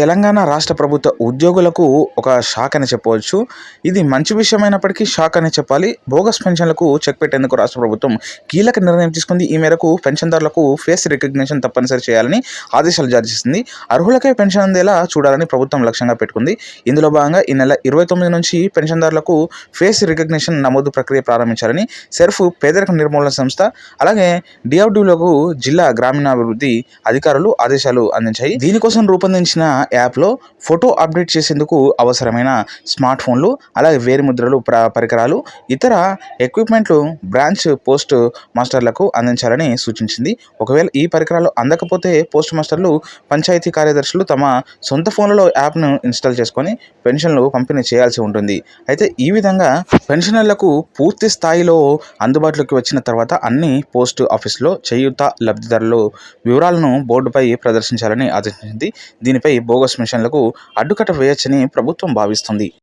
తెలంగాణ రాష్ట్ర ప్రభుత్వ ఉద్యోగులకు ఒక షాక్ అని చెప్పవచ్చు. ఇది మంచి విషయమైనప్పటికీ షాక్ అని చెప్పాలి. బోగస్ పెన్షన్లకు చెక్ పెట్టేందుకు రాష్ట్ర ప్రభుత్వం కీలక నిర్ణయం తీసుకుంది. ఈ మేరకు పెన్షన్దారులకు ఫేస్ రికగ్నిషన్ తప్పనిసరి చేయాలని ఆదేశాలు జారీ చేసింది. అర్హులకే పెన్షన్ అందేలా చూడాలని ప్రభుత్వం లక్ష్యంగా పెట్టుకుంది. ఇందులో భాగంగా ఈ నెల ఇరవై తొమ్మిది నుంచి పెన్షన్దారులకు ఫేస్ రికగ్నిషన్ నమోదు ప్రక్రియ ప్రారంభించాలని సెర్ఫ్ పేదరిక నిర్మూలన సంస్థ అలాగే డిఆర్డీలకు జిల్లా గ్రామీణాభివృద్ధి అధికారులు ఆదేశాలు అందించాయి. దీనికోసం రూపొందించిన యాప్లో ఫోటో అప్డేట్ చేసేందుకు అవసరమైన స్మార్ట్ ఫోన్లు అలాగే వేరు ముద్రలు పరికరాలు ఇతర ఎక్విప్మెంట్లు బ్రాంచ్ పోస్ట్ మాస్టర్లకు అందించాలని సూచించింది. ఒకవేళ ఈ పరికరాలు అందకపోతే పోస్ట్ మాస్టర్లు పంచాయతీ కార్యదర్శులు తమ సొంత ఫోన్లలో యాప్ను ఇన్స్టాల్ చేసుకొని పెన్షన్లు పంపిణీ చేయాల్సి ఉంటుంది. అయితే ఈ విధంగా పెన్షనర్లకు పూర్తి స్థాయిలో అందుబాటులోకి వచ్చిన తర్వాత అన్ని పోస్ట్ ఆఫీసులో చేయూత లబ్ధిదారులు వివరాలను బోర్డుపై ప్రదర్శించాలని ఆదేశించింది. దీనిపై బో బోగస్ మిషన్లకు అడ్డుకట్ట వేయొచ్చని ప్రభుత్వం భావిస్తుంది.